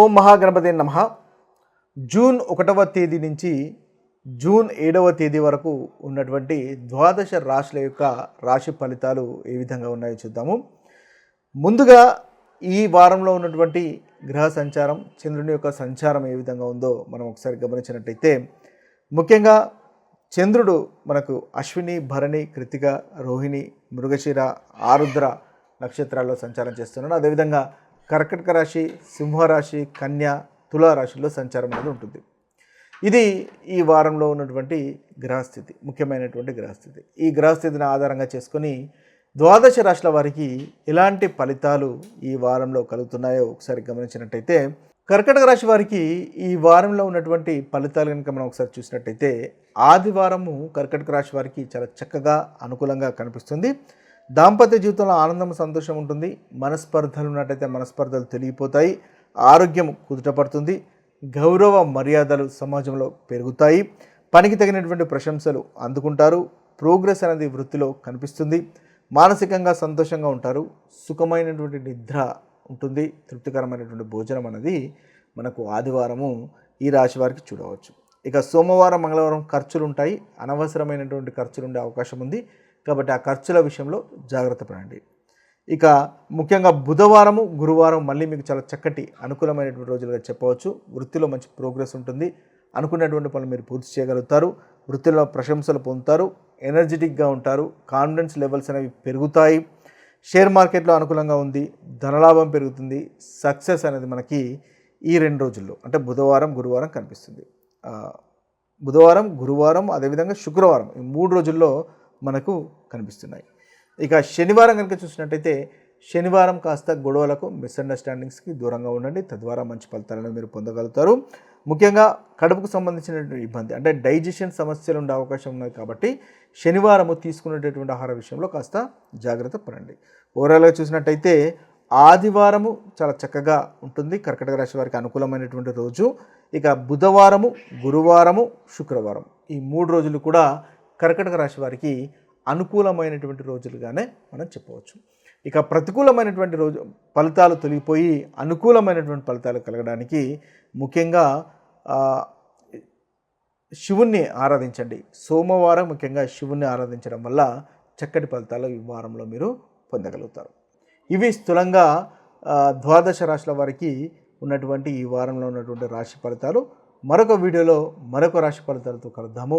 ఓం మహాగణపతి నమ. జూన్ ఒకటవ తేదీ నుంచి జూన్ ఏడవ తేదీ వరకు ఉన్నటువంటి ద్వాదశ రాశుల యొక్క రాశి ఫలితాలు ఏ విధంగా ఉన్నాయో చూద్దాము. ముందుగా ఈ వారంలో ఉన్నటువంటి గ్రహ సంచారం చంద్రుని యొక్క సంచారం ఏ విధంగా ఉందో మనం ఒకసారి గమనించినట్టయితే ముఖ్యంగా చంద్రుడు మనకు అశ్విని భరణి కృతిక రోహిణి మృగశిర ఆరుద్ర నక్షత్రాల్లో సంచారం చేస్తున్నాడు. అదేవిధంగా కర్కటక రాశి సింహరాశి కన్య తులారాశిలో సంచారం అనేది ఉంటుంది. ఇది ఈ వారంలో ఉన్నటువంటి గ్రహస్థితి ముఖ్యమైనటువంటి గ్రహస్థితి. ఈ గ్రహస్థితిని ఆధారంగా చేసుకొని ద్వాదశ రాశుల వారికి ఎలాంటి ఫలితాలు ఈ వారంలో కలుగుతున్నాయో ఒకసారి గమనించినట్టయితే కర్కటక రాశి వారికి ఈ వారంలో ఉన్నటువంటి ఫలితాలు కనుక మనం ఒకసారి చూసినట్టయితే ఆదివారము కర్కటక రాశి వారికి చాలా చక్కగా అనుకూలంగా కనిపిస్తుంది. దాంపత్య జీవితంలో ఆనందం సంతోషం ఉంటుంది. మనస్పర్ధలు ఉన్నట్టయితే మనస్పర్ధలు తొలగిపోతాయి. ఆరోగ్యం కుదుటపడుతుంది. గౌరవ మర్యాదలు సమాజంలో పెరుగుతాయి. పనికి తగినటువంటి ప్రశంసలు అందుకుంటారు. ప్రోగ్రెస్ అనేది వృత్తిలో కనిపిస్తుంది. మానసికంగా సంతోషంగా ఉంటారు. సుఖమైనటువంటి నిద్ర ఉంటుంది. తృప్తికరమైనటువంటి భోజనం అనేది మనకు ఆదివారము ఈ రాశి వారికి చూడవచ్చు. ఇక సోమవారం మంగళవారం ఖర్చులు ఉంటాయి అనవసరమైనటువంటి ఖర్చులు ఉండే అవకాశం ఉంది కాబట్టి ఆ ఖర్చుల విషయంలో జాగ్రత్త పడండి. ఇక ముఖ్యంగా బుధవారము గురువారం మళ్ళీ మీకు చాలా చక్కటి అనుకూలమైనటువంటి రోజులుగా చెప్పవచ్చు. వృత్తిలో మంచి ప్రోగ్రెస్ ఉంటుంది. అనుకున్నటువంటి పనులు మీరు పూర్తి చేయగలుగుతారు. వృత్తిలో ప్రశంసలు పొందుతారు. ఎనర్జెటిక్గా ఉంటారు. కాన్ఫిడెన్స్ లెవెల్స్ అనేవి పెరుగుతాయి. షేర్ మార్కెట్లో అనుకూలంగా ఉంది. ధనలాభం పెరుగుతుంది. సక్సెస్ అనేది మనకి ఈ రెండు రోజుల్లో అంటే బుధవారం గురువారం కనిపిస్తుంది. బుధవారం గురువారం అదేవిధంగా శుక్రవారం ఈ మూడు రోజుల్లో మనకు కనిపిస్తున్నాయి. ఇక శనివారం కనుక చూసినట్టయితే శనివారం కాస్త గొడవలకు మిస్అండర్స్టాండింగ్స్కి దూరంగా ఉండండి. తద్వారా మంచి ఫలితాలను మీరు పొందగలుగుతారు. ముఖ్యంగా కడుపుకు సంబంధించినటువంటి ఇబ్బంది అంటే డైజెషన్ సమస్యలు ఉండే అవకాశం ఉన్నది కాబట్టి శనివారము తీసుకునేటటువంటి ఆహార విషయంలో కాస్త జాగ్రత్త పడండి. ఓవరాల్గా చూసినట్టయితే ఆదివారము చాలా చక్కగా ఉంటుంది. కర్కటక రాశి వారికి అనుకూలమైనటువంటి రోజు. ఇక బుధవారము గురువారము శుక్రవారం ఈ మూడు రోజులు కూడా కర్కటక రాశి వారికి అనుకూలమైనటువంటి రోజులుగానే మనం చెప్పవచ్చు. ఇక ప్రతికూలమైనటువంటి రోజు ఫలితాలు తొలగిపోయి అనుకూలమైనటువంటి ఫలితాలు కలగడానికి ముఖ్యంగా శివుణ్ణి ఆరాధించండి. సోమవారం ముఖ్యంగా శివుణ్ణి ఆరాధించడం వల్ల చక్కటి ఫలితాలు ఈ వారంలో మీరు పొందగలుగుతారు. ఇవి స్థూలంగా ద్వాదశ రాశుల వారికి ఉన్నటువంటి ఈ వారంలో ఉన్నటువంటి రాశి ఫలితాలు. మరొక వీడియోలో మరొక రాశి ఫలితాలతో కలుద్దాము.